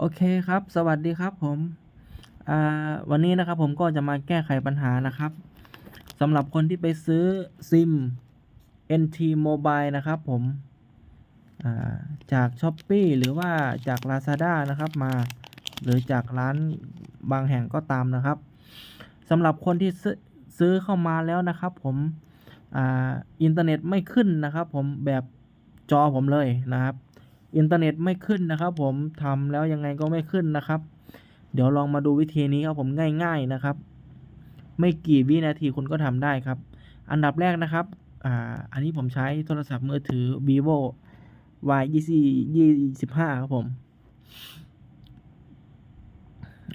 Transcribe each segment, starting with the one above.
โอเคครับ สวัสดีครับผมอ่าวันนี้นะครับผมก็จะมาแก้ไขปัญหานะครับสำหรับคนที่ไปซื้อซิม NT Mobile นะครับผมอ่าจาก s h อ p e e หรือว่าจาก Lazada นะครับมา หรือจากร้านบางแห่งก็ตามนะครับสำหรับคนที่ซื้อซื้อเข้ามาแล้วนะครับ ผมอ่าอินเทอร์เน็ตไม่ขึ้นนะครับ ผมแบบจอผมเลยนะครับ อินเทอร์เน็ตไม่ขึ้นนะครับ ผมทำแล้วยังไงก็ไม่ขึ้นนะครับ เดี๋ยวลองมาดูวิธีนี้ครับผมง่าย ๆนะครับ ไม่กี่วินาทีคุณก็ทำได้ครับ อันดับแรกนะครับอ่าอันนี้ผมใช้โทรศัพท์มือถือ vivo y 2 25ครับผม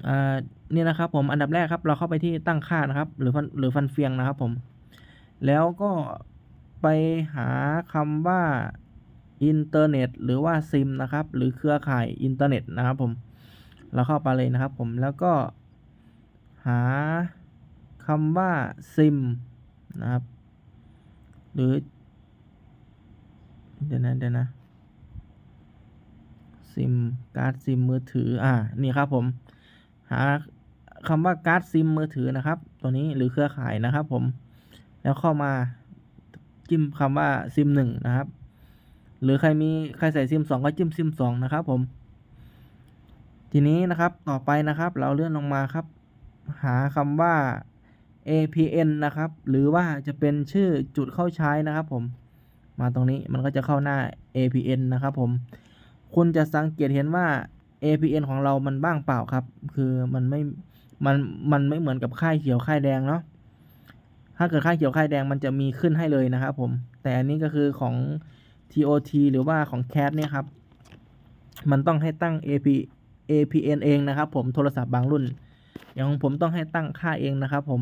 อ่านี่ยนะครับผมอันดับแรกครับ เราเข้าไปที่ตั้งค่านะครับ หรือฟันหรือฟันเฟียงนะครับผม แล้วก็ไปหาคำว่า อินเทอร์เน็ตหรือว่าซิมนะครับ หรือเครือข่ายอินเทอร์เน็ตนะครับผม เราเข้าไปเลยนะครับผม แล้วก็หาคำว่าซิมนะครับ หรือ เดี๋ยวนะเดี๋ยวนะ ซิมการ์ดซิมมือถือ อ่า นี่ครับผม หาคำว่าการ์ดซิมมือถือนะครับ ตัวนี้หรือเครือข่ายนะครับผม แล้วเข้ามาจิ้มคำว่าซิมหนึ่งนะครับ หรือใครมีใครใส่ซิมสองก็จิ้มซิมสองนะครับผม ทีนี้นะครับต่อไปนะครับ เราเลื่อนลงมาครับ หาคำว่า APN นะครับ หรือว่าจะเป็นชื่อจุดเข้าใช้นะครับ ผม มาตรงนี้มันก็จะเข้าหน้า APN นะครับผม คุณจะสังเกตเห็นว่า APN ของเรามันบ้างเปล่าครับ คือมันไม่ มัน มันไม่เหมือนกับค่ายเขียวค่ายแดงเนาะ ถ้าเกิดค่ายเขียวค่ายแดงมันจะมีขึ้นให้เลยนะครับผม แต่อันนี้ก็คือของ TOT หรือว่าของ CAT เนี่ยครับ มันต้องให้ตั้ง AP APN เองนะครับ ผมโทรศัพท์บางรุ่น อย่างของผมต้องให้ตั้งค่าเองนะครับ ผม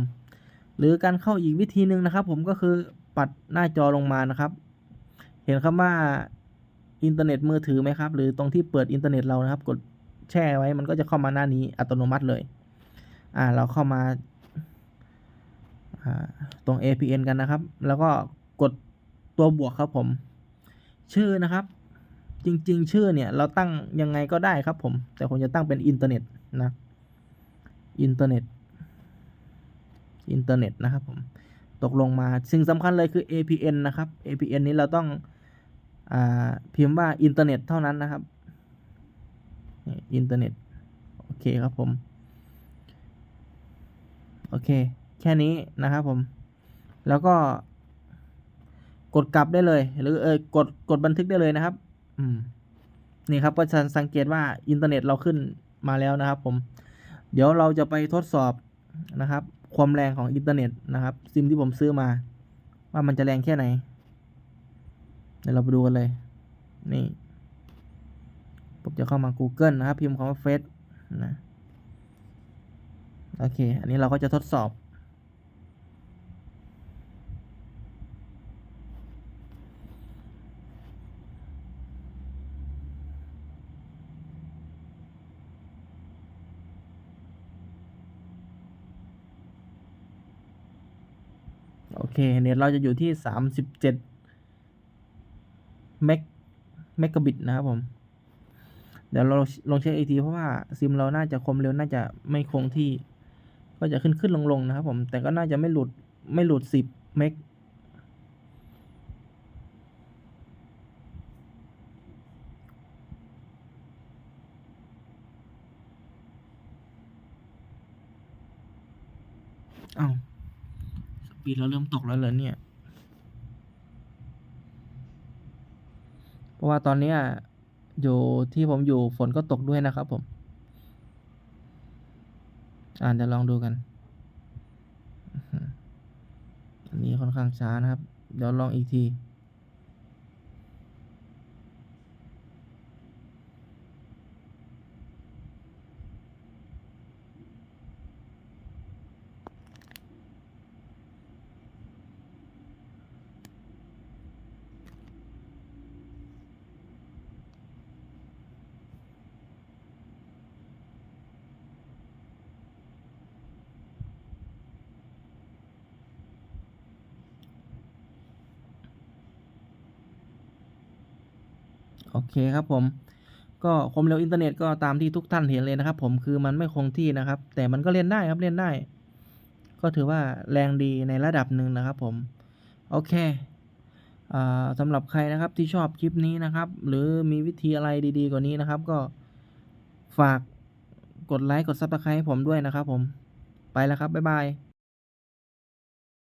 หรือการเข้าอีกวิธีหนึ่งนะครับ ผมก็คือปัดหน้าจอลงมานะครับ เห็นคำว่าอินเทอร์เน็ตมือถือไหมครับ หรือตรงที่เปิดอินเทอร์เน็ตเรานะครับ กดแช่ไว้มันก็จะเข้ามาหน้านี้อัตโนมัติเลย อ่า เราเข้ามาอ่าตรง APN กันนะครับ แล้วก็กดตัวบวกครับผม ชื่อนะครับ จริง ๆ ชื่อเนี่ย เราตั้งยังไงก็ได้ครับผม แต่ผมจะตั้งเป็นอินเทอร์เน็ตนะอินเทอร์เน็ตอินเทอร์เน็ตนะครับผมตกลงมาสิ่งสำคัญเลยคือ APN นะครับ APN นี้เราต้องอ่าพิมพ์ว่าอินเทอร์เน็ตเท่านั้นนะครับอินเทอร์เน็ตโอเคครับผม โอเค แค่นี้นะครับผม แล้วก็ กดกลับได้เลย หรือเออกดกดบันทึกได้เลยนะครับ อืมนี่ครับก็จะสังเกตว่าอินเทอร์เน็ตเราขึ้นมาแล้วนะครับ ผม เดี๋ยวเราจะไปทดสอบนะครับ ความแรงของอินเทอร์เน็ตนะครับ ซิมที่ผมซื้อมา ว่ามันจะแรงแค่ไหนเดี๋ยวเราไปดูกันเลย นี่ผมจะเข้ามา Google นะครับ พิมพ์คำว่าเฟซนะ โอเค อันนี้เราก็จะทดสอบ โอเคเน็ตเราจะอยู่ที่สามสิบเจ็ดเมกเมกะบิตนะครับผม เดี๋ยวเราลองเช็คอีกทีเพราะว่าซิมเราน่าจะคมเร็วน่าจะไม่คงที่ ก็จะขึ้นขึ้นลงลงนะครับผม แต่ก็น่าจะไม่หลุดไม่หลุดสิบเมกอ้าว ปีเราเริ่มตกแล้วเหรอเนี่ย เพราะว่าตอนเนี้ยอยู่ที่ผมอยู่ฝนก็ตกด้วยนะครับผม อ่านจะลองดูกัน อันนี้ค่อนข้างช้านะครับ เดี๋ยวลองอีกที โอเคครับผม ก็ความเร็วอินเทอร์เน็ตก็ตามที่ทุกท่านเห็นเลยนะครับ ผมคือมันไม่คงที่นะครับ แต่มันก็เล่นได้ครับเล่นได้ ก็ถือว่าแรงดีในระดับหนึ่งนะครับ ผม โอเคอ่าสำหรับใครนะครับที่ชอบคลิปนี้นะครับ หรือมีวิธีอะไรดี ๆ กว่านี้นะครับ ก็ฝากกดไลค์กดซับสไครต์ให้ผมด้วยนะครับ ผมไปแล้วครับบ๊ายบาย